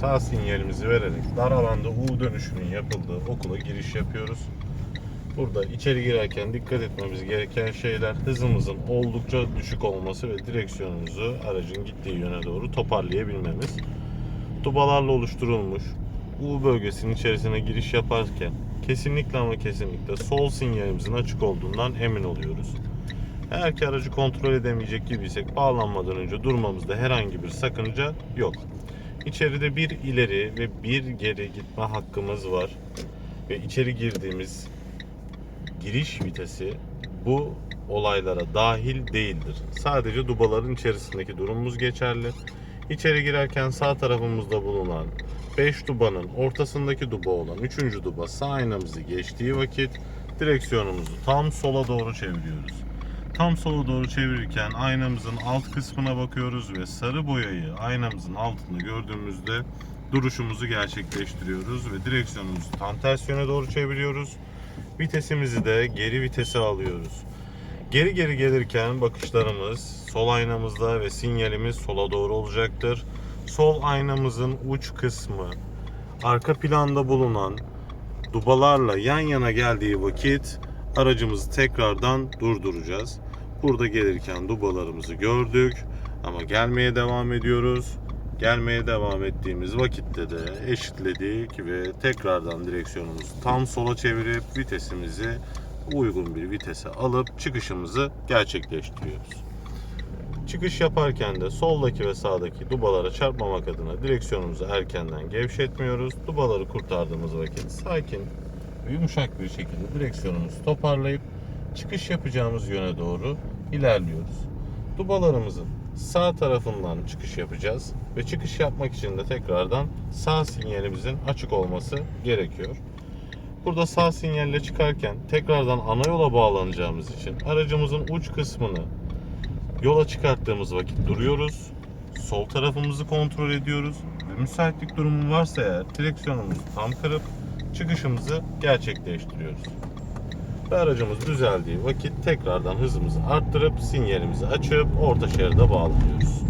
sağ sinyalimizi vererek dar alanda U dönüşünün yapıldığı okula giriş yapıyoruz. Burada içeri girerken dikkat etmemiz gereken şeyler hızımızın oldukça düşük olması ve direksiyonumuzu aracın gittiği yöne doğru toparlayabilmemiz. Dubalarla oluşturulmuş U bölgesinin içerisine giriş yaparken kesinlikle ama kesinlikle sol sinyalimizin açık olduğundan emin oluyoruz. Eğer ki aracı kontrol edemeyecek gibiysek bağlanmadan önce durmamızda herhangi bir sakınca yok. İçeride bir ileri ve bir geri gitme hakkımız var. Ve içeri girdiğimiz giriş vitesi bu olaylara dahil değildir. Sadece dubaların içerisindeki durumumuz geçerli. İçeri girerken sağ tarafımızda bulunan 5 dubanın ortasındaki duba olan 3. duba sağ aynamızı geçtiği vakit direksiyonumuzu tam sola doğru çeviriyoruz. Tam sola doğru çevirirken aynamızın alt kısmına bakıyoruz ve sarı boyayı aynamızın altında gördüğümüzde duruşumuzu gerçekleştiriyoruz ve direksiyonumuzu tam ters yöne doğru çeviriyoruz. Vitesimizi de geri vitese alıyoruz. Geri geri gelirken bakışlarımız sol aynamızda ve sinyalimiz sola doğru olacaktır. Sol aynamızın uç kısmı arka planda bulunan dubalarla yan yana geldiği vakit aracımızı tekrardan durduracağız. Burada gelirken dubalarımızı gördük ama gelmeye devam ediyoruz. Gelmeye devam ettiğimiz vakitte de eşitledik ve tekrardan direksiyonumuzu tam sola çevirip vitesimizi uygun bir vitese alıp çıkışımızı gerçekleştiriyoruz. Çıkış yaparken de soldaki ve sağdaki dubalara çarpmamak adına direksiyonumuzu erkenden gevşetmiyoruz. Dubaları kurtardığımız vakit sakin ve yumuşak bir şekilde direksiyonumuzu toparlayıp çıkış yapacağımız yöne doğru ilerliyoruz. Dubalarımızın sağ tarafından çıkış yapacağız ve çıkış yapmak için de tekrardan sağ sinyalimizin açık olması gerekiyor. Burada sağ sinyalle çıkarken tekrardan ana yola bağlanacağımız için aracımızın uç kısmını yola çıkarttığımız vakit duruyoruz. Sol tarafımızı kontrol ediyoruz ve müsaitlik durumu varsa eğer direksiyonumuzu tam kırıp çıkışımızı gerçekleştiriyoruz. Ve aracımız düzeldiği vakit tekrardan hızımızı arttırıp sinyalimizi açıp orta şeride bağlanıyoruz.